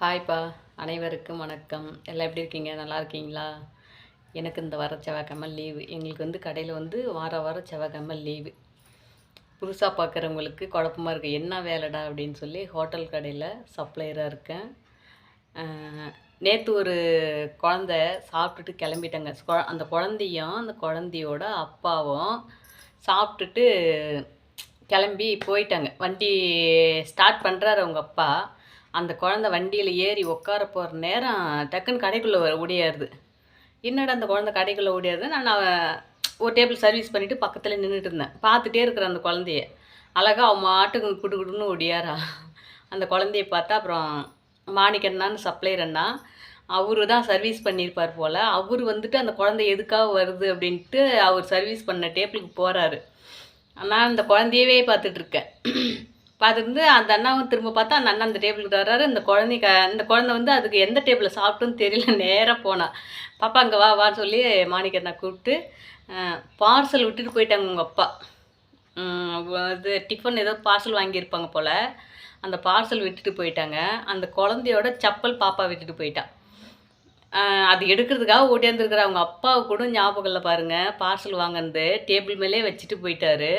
ஹாய்ப்பா. அனைவருக்கும் வணக்கம். எல்லாம் எப்படி இருக்கீங்க? நல்லா இருக்கீங்களா? எனக்கு இந்த வர செவ்வாய்க்கிழமை லீவு எங்களுக்கு வந்து கடையில் வந்து வார வாரம் செவ்வாய்க்கிழமை லீவு புதுசாக பார்க்குறவங்களுக்கு குழப்பமாக இருக்குது என்ன வேலைடா அப்படின்னு சொல்லி ஹோட்டல் கடையில் சப்ளையராக இருக்கேன். நேற்று ஒரு குழந்த சாப்பிட்டுட்டு கிளம்பிட்டாங்க. அந்த குழந்தையும் அந்த குழந்தையோட அப்பாவும் சாப்பிட்டுட்டு கிளம்பி போயிட்டாங்க. வண்டி ஸ்டார்ட் பண்ணுறாரு அவங்க அப்பா. அந்த குழந்தை வண்டியில் ஏறி உட்கார போகிற நேரம் டக்குன்னு கடைக்குள்ளே ஓடியாருது. என்னடா அந்த குழந்தை கடைக்குள்ளே ஓடியாருது நான் ஒரு டேபிள் சர்வீஸ் பண்ணிவிட்டு பக்கத்தில் நின்றுட்டு இருந்தேன். பார்த்துட்டே இருக்கிற அந்த குழந்தைய. அழகாக அவன் மாட்டுக்கு குடு குடுன்னு ஓடியாரா. அந்த குழந்தைய பார்த்தா அப்புறம் மாணிக்கண்ணான்னு சப்ளையர் அண்ணா அவரு தான் சர்வீஸ் பண்ணியிருப்பார் போல். அவர் வந்துட்டு அந்த குழந்தை எதுக்காக வருது அப்படின்ட்டு அவர் சர்வீஸ் பண்ண டேபிளுக்கு போகிறாரு நான் அந்த குழந்தையவே பார்த்துட்ருக்கேன் பார்த்துருந்து அந்த அண்ணாவும் திரும்ப பார்த்தா அந்த அண்ணா அந்த டேபிளுக்கு வர்றாரு. இந்த குழந்தைக்க அந்த குழந்தை வந்து அதுக்கு எந்த டேபிளில் சாப்பிட்டுன்னு தெரியல நேராக போனான் பாப்பா அங்கே வா வான்னு சொல்லி மாணிக்கண்ணா கூப்பிட்டு பார்சல் விட்டுட்டு போயிட்டாங்க உங்கள் அப்பா. இது டிஃபன் ஏதோ பார்சல் வாங்கியிருப்பாங்க போல். அந்த பார்சல் விட்டுட்டு போயிட்டாங்க. அந்த குழந்தையோட செப்பல் பாப்பா விட்டுட்டு போயிட்டான் அது எடுக்கிறதுக்காக ஓடியாந்துருக்கிற அவங்க அப்பாவை கூட ஞாபகம் இல்லை பாருங்கள் பார்சல் வாங்கினது. டேபிள் மேலே வச்சுட்டு போயிட்டாரு.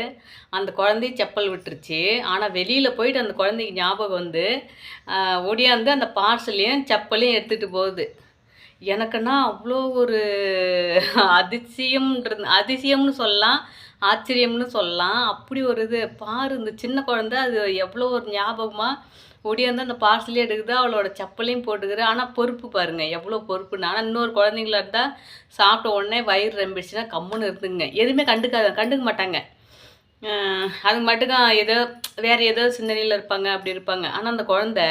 அந்த குழந்தை செப்பல் விட்டுருச்சு. ஆனால் வெளியில் போயிட்டு அந்த குழந்தைக்கு ஞாபகம் வந்து ஓடியாந்து அந்த பார்சலையும் செப்பலையும் எடுத்துகிட்டு போகுது. எனக்குன்னா அவ்வளோ ஒரு அதிசயம்ன்றது அதிசயம்னு சொல்லலாம். ஆச்சரியம்னு சொல்லலாம். அப்படி ஒரு இது. பாரு இந்த சின்ன குழந்தை அது எவ்வளோ ஒரு ஞாபகமாக ஒடியாந்து அந்த பார்சலே எடுக்குது அவளோட செப்பலையும் போட்டுக்குது. ஆனால் பொறுப்பு பாருங்க எவ்வளோ பொறுப்புன்னு. ஆனால் இன்னொரு குழந்தைங்களா இருந்தால் சாப்பிட்ட உடனே வயிறு ரம்பிடுச்சுன்னா கம்முன்னு இருந்துங்க. எதுவுமே கண்டுக்காத கண்டுக்க மாட்டாங்க. அது மட்டும் ஏதோ வேற ஏதோ சிந்தனையில் இருப்பாங்க அப்படி இருப்பாங்க. ஆனால் அந்த குழந்தை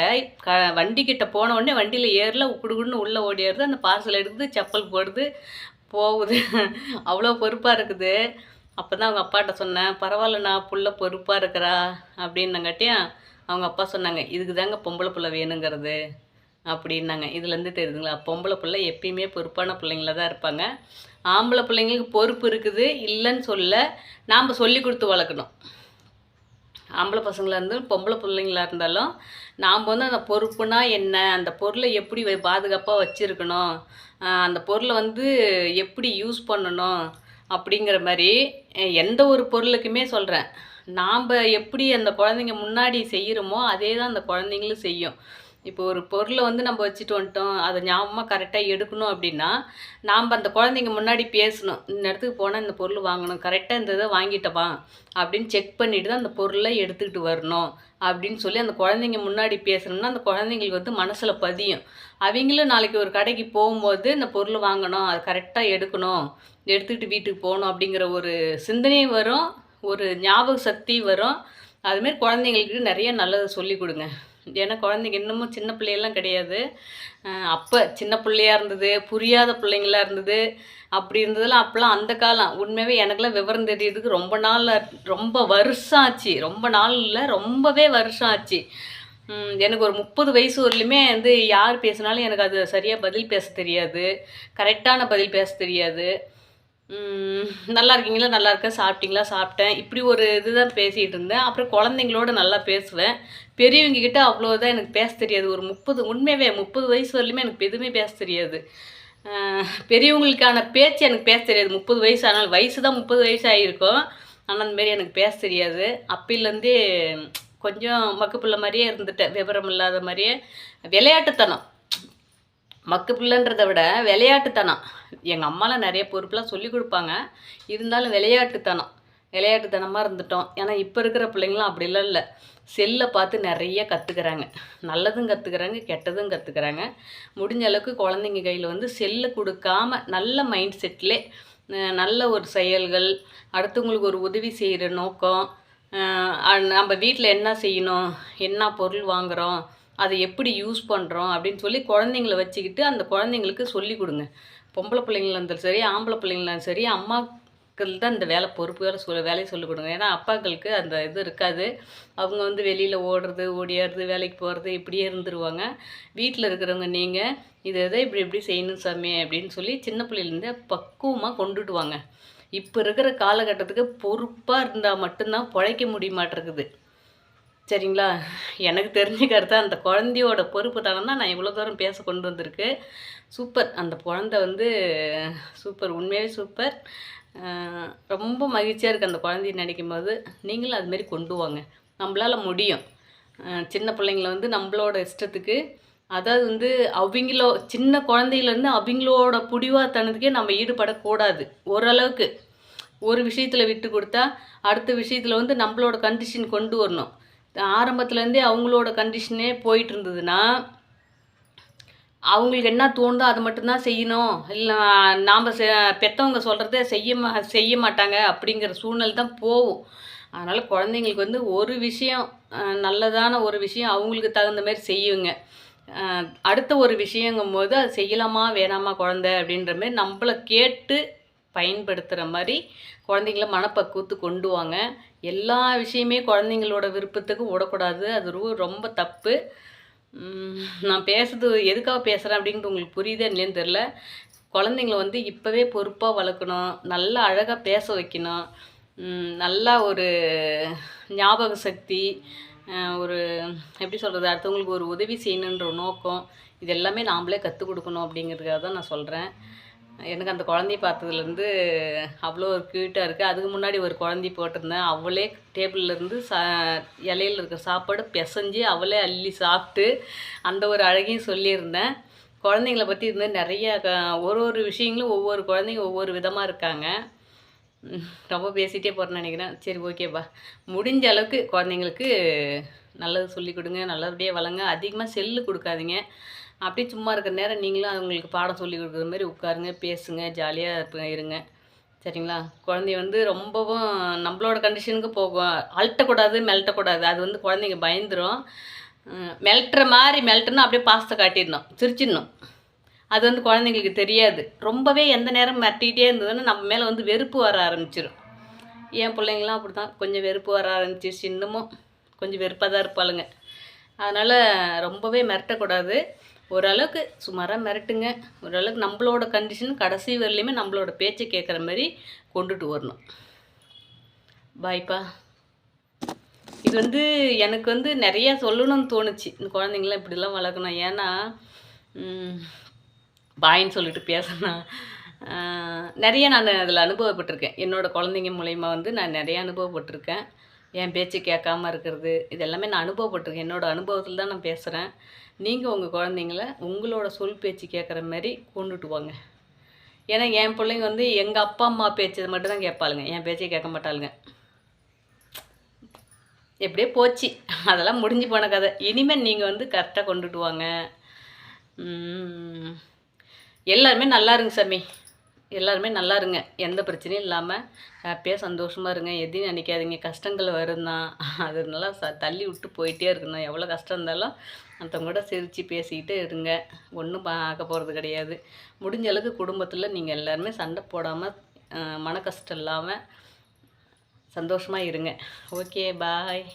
க வண்டிக்கிட்ட போன உடனே வண்டியில் ஏறல குடுகுடுன்னு உள்ளே ஓடிடுது அந்த பார்சல் எடுக்குது செப்பல் போடுது போகுது. அவ்வளோ பொறுப்பாக இருக்குது. அப்போ தான் அவங்க அப்பாட்ட சொன்னேன் பரவாயில்லண்ணா புள்ள பொறுப்பாக இருக்கிறா அப்படின்னங்காட்டியும் அவங்க அப்பா சொன்னாங்க இதுக்கு தாங்க பொம்பளை பிள்ளை வேணுங்கிறது அப்படின்னாங்க. இதுலேருந்து தெரியுதுங்களா? பொம்பளை பிள்ளை எப்பயுமே பொறுப்பான பிள்ளைங்கள தான் இருப்பாங்க. ஆம்பளை பிள்ளைங்களுக்கு பொறுப்பு இருக்குது இல்லைன்னு சொல்ல நாம் சொல்லி கொடுத்து வளர்க்கணும். ஆம்பளை பசங்களாக இருந்தாலும் பொம்பளை பிள்ளைங்களா இருந்தாலும் நாம் வந்து அந்த பொறுப்புனா என்ன அந்த பொருளை எப்படி பாதுகாப்பாக வச்சுருக்கணும் அந்த பொருளை வந்து எப்படி யூஸ் பண்ணணும் அப்படிங்கிற மாதிரி எந்த ஒரு பொருளுக்குமே சொல்கிறேன் நாம் எப்படி அந்த குழந்தைங்க முன்னாடி செய்கிறோமோ அதே தான் அந்த குழந்தைங்களும் செய்யும். இப்போ ஒரு பொருளை வந்து நம்ம வச்சுட்டு வந்துட்டோம் அதை ஞாபகமாக கரெக்டாக எடுக்கணும் அப்படின்னா நாம் அந்த குழந்தைங்க முன்னாடி பேசணும். இந்த இடத்துக்கு போனால் இந்த பொருள் வாங்கணும் கரெக்டாக இந்த இதை வாங்கிட்டவா அப்படின்னு செக் பண்ணிட்டு தான் அந்த பொருளை எடுத்துக்கிட்டு வரணும் அப்படின்னு சொல்லி அந்த குழந்தைங்க முன்னாடி பேசணும்னா அந்த குழந்தைங்களுக்கு வந்து மனசில் பதியும். அவங்களும் நாளைக்கு ஒரு கடைக்கு போகும்போது இந்த பொருள் வாங்கணும் அது கரெக்டாக எடுக்கணும் எடுத்துக்கிட்டு வீட்டுக்கு போகணும் அப்படிங்கிற ஒரு சிந்தனையும் வரும். ஒரு ஞாபக சக்தி வரும். அதுமாரி குழந்தைங்களுக்கு நிறைய நல்லது சொல்லி கொடுங்க. ஏன்னா குழந்தைங்க இன்னமும் சின்ன பிள்ளையெல்லாம் கிடையாது. அப்போ சின்ன பிள்ளையாக இருந்தது புரியாத பிள்ளைங்களா இருந்தது. அப்படி இருந்ததெல்லாம் அப்போலாம் அந்த காலம். உண்மையாகவே எனக்குலாம் விவரம் தெரியறதுக்கு ரொம்ப நாள் ரொம்ப வருஷம் ஆச்சு. ரொம்ப நாள் இல்லை ரொம்பவே வருஷம் ஆச்சு. எனக்கு ஒரு முப்பது வயசு வரலுமே வந்து யார் பேசினாலும் எனக்கு அது சரியாக பதில் பேச தெரியாது. கரெக்டான பதில் பேச தெரியாது. நல்லா இருக்கீங்களா? நல்லா இருக்க சாப்பிட்டீங்களா? சாப்பிட்டேன். இப்படி ஒரு இதுதான் பேசிகிட்டு இருந்தேன். அப்புறம் குழந்தைங்களோட நல்லா பேசுவேன். பெரியவங்க கிட்ட அவ்வளோதான் எனக்கு பேச தெரியாது. ஒரு முப்பது உண்மையவே முப்பது வயசு வரலையுமே எனக்கு எதுவுமே பேச தெரியாது. பெரியவங்களுக்கான பேச்சு எனக்கு பேச தெரியாது. முப்பது வயசு ஆனால் வயசு தான் முப்பது வயசு ஆகிருக்கும் ஆனால் அந்த மாரி எனக்கு பேச தெரியாது. அப்பிலேருந்தே கொஞ்சம் மக்கு மாதிரியே இருந்துட்டேன். விவரம் இல்லாத மாதிரியே. விளையாட்டுத்தனம். மக்கு பிள்ளைன்றதை விட விளையாட்டுத்தனம். எங்கள் அம்மாலாம் நிறைய பொறுப்பெலாம் சொல்லி கொடுப்பாங்க. இருந்தாலும் விளையாட்டுத்தனம். விளையாட்டுத்தனமாக இருந்துட்டோம். ஏன்னா இப்போ இருக்கிற பிள்ளைங்களாம் அப்படிலாம் இல்லை. செல்லை பார்த்து நிறைய கற்றுக்குறாங்க நல்லதும் கற்றுக்குறாங்க கெட்டதும் கற்றுக்குறாங்க முடிஞ்ச அளவுக்கு குழந்தைங்க கையில் வந்து செல்லை கொடுக்காம நல்ல மைண்ட் செட்டிலே நல்ல ஒரு செயல்கள் அடுத்தவங்களுக்கு ஒரு உதவி செய்கிற நோக்கம் நம்ம வீட்டில் என்ன செய்யணும் என்ன பொருள் வாங்குகிறோம் அதை எப்படி யூஸ் பண்ணுறோம் அப்படின்னு சொல்லி குழந்தைங்கள வச்சுக்கிட்டு அந்த குழந்தைங்களுக்கு சொல்லி கொடுங்க. பொம்பளை பிள்ளைங்களா இருந்தாலும் சரி ஆம்பளை பிள்ளைங்களாலும் சரி அம்மாக்கள் தான் இந்த வேலை பொறுப்பு வேலை சொல்ல வேலையை சொல்லிக் கொடுங்க. ஏன்னா அப்பாக்களுக்கு அந்த இது இருக்காது. அவங்க வந்து வெளியில் ஓடுறது ஓடியாடுறது வேலைக்கு போகிறது இப்படியே இருந்துருவாங்க. வீட்டில் இருக்கிறவங்க நீங்கள் இதை இதை இப்படி இப்படி செய்யணும் சாமி அப்படின்னு சொல்லி சின்ன பிள்ளையிலேருந்தே பக்குவமாக கொண்டுட்டு வாங்க இப்போ இருக்கிற காலகட்டத்துக்கு பொறுப்பாக இருந்தால் மட்டும்தான் பிழைக்க முடிய மாட்டேருக்குது சரிங்களா? எனக்கு தெரிஞ்ச கருத்து அந்த குழந்தையோட பொறுப்பு தானே தான் நான் இவ்வளோ தூரம் பேச கொண்டு வந்திருக்கு. சூப்பர் அந்த குழந்தை வந்து சூப்பர் உண்மையாகவே சூப்பர் ரொம்ப மகிழ்ச்சியாக இருக்குது அந்த குழந்தைய நினைக்கும் போது நீங்களும் அதுமாரி கொண்டு வாங்க. நம்மளால் முடியும். சின்ன பிள்ளைங்கள வந்து நம்மளோட இஷ்டத்துக்கு. அதாவது வந்து அவங்களோ சின்ன குழந்தையிலேருந்து அவங்களோட புடிவாத்தனத்துக்கே நம்ம ஈடுபடக்கூடாது. ஓரளவுக்கு. ஒரு விஷயத்தில் விட்டு கொடுத்தா அடுத்த விஷயத்தில் வந்து நம்மளோட கண்டிஷன் கொண்டு வரணும். ஆரம்பத்துலேருந்தே அவங்களோட கண்டிஷனே போயிட்டு இருந்ததுன்னா அவங்களுக்கு என்ன தோணுதோ அது மட்டும்தான் செய்யணும். இல்லை நாம் செ பெற்றவங்க சொல்கிறத செய்ய மா செய்ய மாட்டாங்க அப்படிங்கிற சூழ்நிலை தான் போகும். அதனால் குழந்தைங்களுக்கு வந்து ஒரு விஷயம் நல்லதான ஒரு விஷயம் அவங்களுக்கு தகுந்த மாதிரி செய்யுங்க. அடுத்த ஒரு விஷயங்கும் போது அது செய்யலாமா வேணாமா குழந்தை அப்படின்ற மாதிரி நம்மளை கேட்டு பயன்படுத்துகிற மாதிரி குழந்தைங்கள மனப்பக்குவத்து கொண்டு வாங்க. எல்லா விஷயமே குழந்தைங்களோட விருப்பத்துக்கு விடக்கூடாது அது ரொம்ப தப்பு. நான் பேசுறது எதுக்காக பேசுகிறேன் அப்படின்றது உங்களுக்கு புரியுதா இல்லைன்னு தெரில குழந்தைங்கள வந்து இப்போவே பொறுப்பாக வளர்க்கணும் நல்லா அழகாக பேச வைக்கணும் நல்லா ஒரு ஞாபக சக்தி ஒரு எப்படி சொல்கிறது அடுத்தவங்களுக்கு ஒரு உதவி செய்யணுன்ற நோக்கம் இது எல்லாமே நாமளே கற்றுக் கொடுக்கணும் அப்படிங்கிறதுக்காக தான் நான் சொல்கிறேன் எனக்கு அந்த குழந்தைய பார்த்ததுலேருந்து அவ்வளோ ஒரு க்யூட்டாக இருக்குது அதுக்கு முன்னாடி ஒரு குழந்தை போட்டிருந்தேன். அவளே டேபிள்லேருந்து சா இலையில இருக்கிற சாப்பாடு பிசைஞ்சு அவளே அள்ளி சாப்பிட்டு அந்த ஒரு அழகையும் சொல்லியிருந்தேன். குழந்தைங்கள பற்றி இது நிறைய க- ஒரு ஒரு விஷயங்களும் ஒவ்வொரு குழந்தைங்க ஒவ்வொரு விதமாக இருக்காங்க. ரொம்ப பேசிகிட்டே போகிறேன்னு நினைக்கிறேன். சரி ஓகேப்பா முடிஞ்ச அளவுக்கு குழந்தைங்களுக்கு நல்லது சொல்லி கொடுங்க நல்லபடியாக வளங்க அதிகமாக செல்லு கொடுக்காதீங்க. அப்படியே சும்மா இருக்கிற நேரம் நீங்களும் அவங்களுக்கு பாடம் சொல்லி கொடுக்குற மாதிரி உட்காருங்க பேசுங்க ஜாலியாக இருங்க. சரிங்களா? குழந்தைய வந்து ரொம்பவும் நம்மளோட கண்டிஷனுக்கு போகும். அழட்டக்கூடாது மிளட்டக்கூடாது அது வந்து குழந்தைங்க பயந்துரும். மிளட்டுற மாதிரி மெல்ட்டுனா அப்படியே பாசத்தை காட்டிடணும் சிரிச்சிடணும். அது வந்து குழந்தைங்களுக்கு தெரியாது. ரொம்பவே எந்த நேரம் மிரட்டிகிட்டே இருந்ததுன்னா நம்ம மேலே வந்து வெறுப்பு வர ஆரம்பிச்சிடும் என் பிள்ளைங்களாம் அப்படி தான் கொஞ்சம் வெறுப்பு வர ஆரம்பிச்சிருச்சு. இன்னமும் கொஞ்சம் வெறுப்பாக தான் இருப்பாளுங்க. அதனால் ரொம்பவே மிரட்டக்கூடாது. ஓரளவுக்கு சுமாராக மிரட்டுங்க. ஓரளவுக்கு நம்மளோட கண்டிஷன் கடைசி வரலையுமே நம்மளோட பேச்சை கேட்குற மாதிரி கொண்டுட்டு வரணும். பாய்ப்பா. இது வந்து எனக்கு வந்து நிறையா சொல்லணும்னு தோணுச்சு. இந்த குழந்தைங்களாம் இப்படிலாம் வளர்க்கணும். ஏன்னா பாயின்னு சொல்லிட்டு பேசணும் நிறைய நான் அதில் அனுபவப்பட்டிருக்கேன். என்னோடய குழந்தைங்க மூலயமா வந்து நான் நிறைய அனுபவப்பட்டிருக்கேன். என் பேச்சு கேட்காம இருக்கிறது. இது எல்லாமே நான் அனுபவப்பட்டிருக்கேன். என்னோட அனுபவத்தில் தான் நான் பேசுகிறேன் நீங்கள் உங்கள் குழந்தைங்கள உங்களோட சொல் பேச்சு கேட்குற மாதிரி கொண்டுட்டு வாங்க ஏன்னா என் பிள்ளைங்க வந்து எங்கள் அப்பா அம்மா பேச்சு மட்டும் தான் கேட்பாளுங்க. என் பேச்சை கேட்க மாட்டாளுங்க. எப்படியோ போச்சு. அதெல்லாம் முடிஞ்சு போன கதை. இனிமேல் நீங்கள் வந்து கரெக்டாக கொண்டுட்டு வாங்க. எல்லாருமே நல்லா இருங்க சாமி. எல்லாருமே நல்லா இருங்க. எந்த பிரச்சனையும் இல்லாமல் ஹாப்பியாக சந்தோஷமாக இருங்க. எதையும் நினைக்காதீங்க. கஷ்டங்கள் வருந்தான் அதனால ச தள்ளி விட்டு போயிட்டே இருக்கணும். எவ்வளோ கஷ்டம் இருந்தாலும் மற்றவங்க கூட சிரித்து பேசிக்கிட்டு இருங்க. ஒன்றும் பார்க்க போகிறது கிடையாது. முடிஞ்ச அளவுக்கு குடும்பத்தில் நீங்கள் எல்லாருமே சண்டை போடாமல் மன கஷ்டம் இல்லாமல் சந்தோஷமாக இருங்க. Okay bye